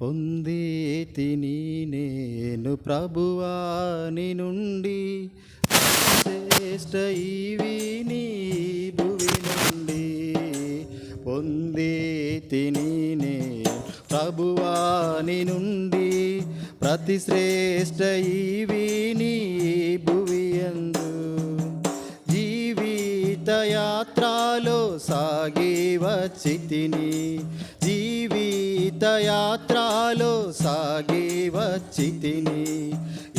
పొంది తిని నేను ప్రభువాని నుండి శ్రేష్ట ఇవి భువి నుండి పొంది తిని నేను ప్రభువాని నుండి ప్రతి శ్రేష్ట ఇవి నీ భువి యందు జీవిత యాత్రలో సాగి వచ్చితిని. జీవి యాత్రలో సాగి వచ్చితిని.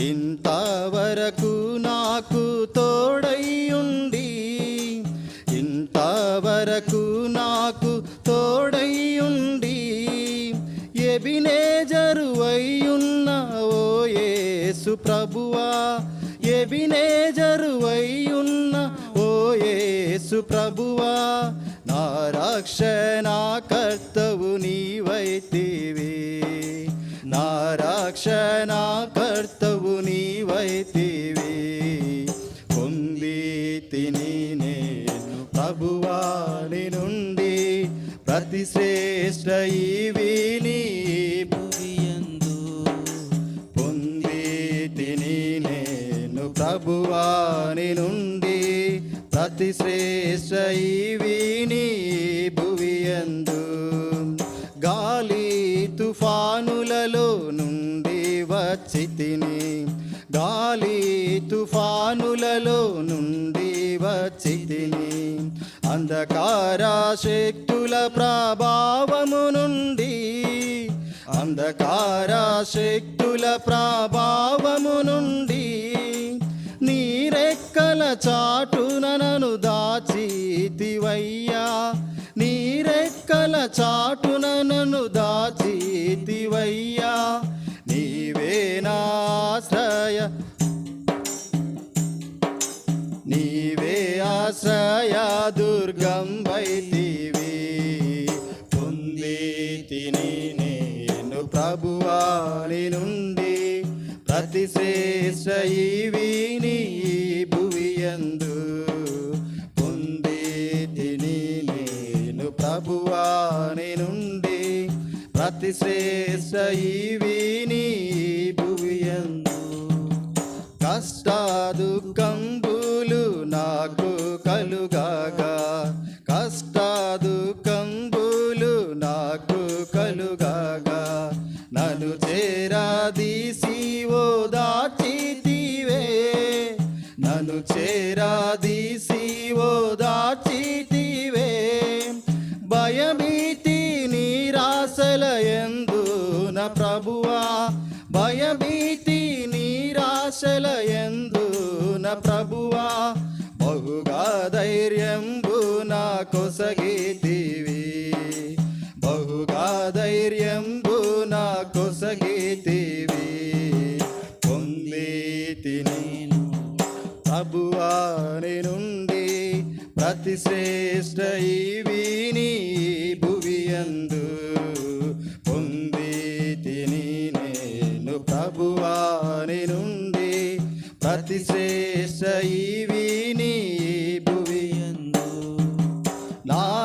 ఇంతవరకు నాకు తోడయ్యుండి ఇంతవరకు నాకు తోడయ్యుండి ఎబినే జరువయ్యున్న ఓ యేసు ప్రభువా ఎబినే జరువయ్యున్న ఓ యేసు ప్రభువా నా రక్షణ కర్తవు నీవైతివి నా రక్షణ కర్తవు నీవైతివి. పొంది తిని నేను ప్రభువాని నుండి ప్రతి శ్రేష్ట ఇవి నీ భువియందు పొంది తిని నేను ప్రభువాని నుండి ప్రతి శ్రేష్ట ఇవి నీ వచ్చి గాలి తుఫానులలో నుండి వచ్చితిని. అంధకార శక్తుల ప్రభావము నుండి అంధకార శక్తుల ప్రభావము నుండి నీరెక్కల చాటున నన్ను దాచితివయ్యా నీరెక్కల చాటున నన్ను దాచితివయ్యా దుర్గం వైతివి పొంది తిని నేను ప్రభువాని నుండి ప్రతి శ్రేష్ట నీ భువియందు పొంది తిని నేను ప్రభువాని నుండి ప్రతి శ్రేష్ట నీ భువియందు కష్ట దుఃఖంబులు నాకు కలుగాగా. కష్టాదు దుఃఖంబులు నాకు కలుగాగా. నన్ను చేరాదీసి ఓ దాచితివే నన్ను చేరాదీసి ఓ దాచితివే భయభీతి నిరాశల ఎందు నా ప్రభువా. భయభీతి నిరాశల ఎందు నా ప్రభువా. ధైర్యంబు నా కొసగీతివి బహుగా ధైర్యంబు నా కొసగీతివి పొంది నేను ప్రభువాని నుండి ప్రతి శ్రేష్ట ఇవి నీ భువియందు. పొంది తిని నేను ప్రభువాని నుండి ప్రతి శ్రేష్ట ఇవి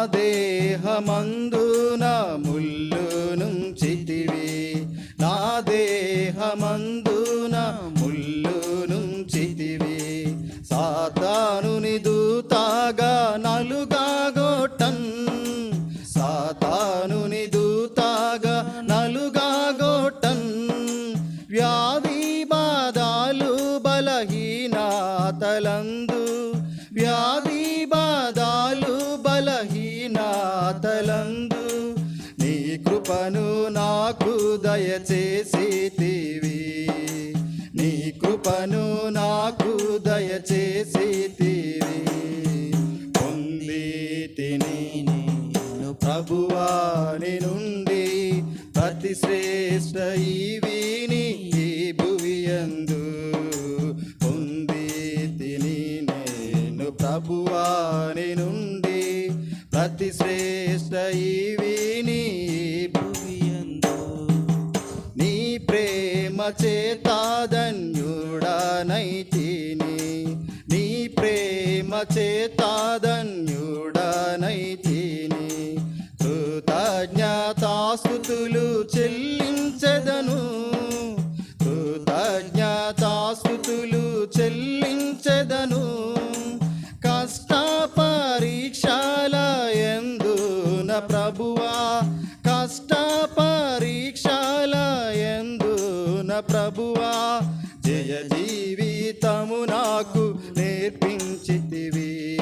దేహమందున ముళ్ళు నుంచితివి. నా దేహమందున ముళ్ళు నుంచితివి. సాతానుని దూతాగా నలుగా గోటన్ సాతానుని దూతాగా నలుగా గోటన్ వ్యాధి బాధాలు బలహీనాతలందు కృపను నాకు దయచేసితివి. నీ కృపను నాకు దయచేసితివి. పొంది తిని నేను ప్రభువాని నుండి ప్రతి శ్రేష్ట ఇవి నీ భువియందు పొంది తిని నేను ప్రభువాని నుండి ప్రతి శ్రేష్ట ఇవి చేతాధన్యుడనైతిని నీ ప్రేమ చేతాధన్యుడనైతిని కృతజ్ఞతాసు నేర్పించితివి.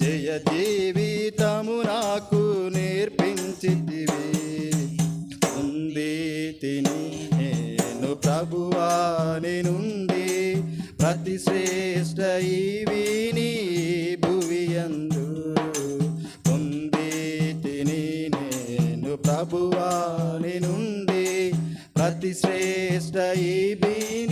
జయ జీవితము నాకు నేర్పించితివి. ఉంది తిని నేను ప్రభువా నుండి ప్రతి శ్రేష్ట ఈవిని భువియందు. ఉంది తిని నేను ప్రభువా నుండి ప్రతి శ్రేష్ట ఇవి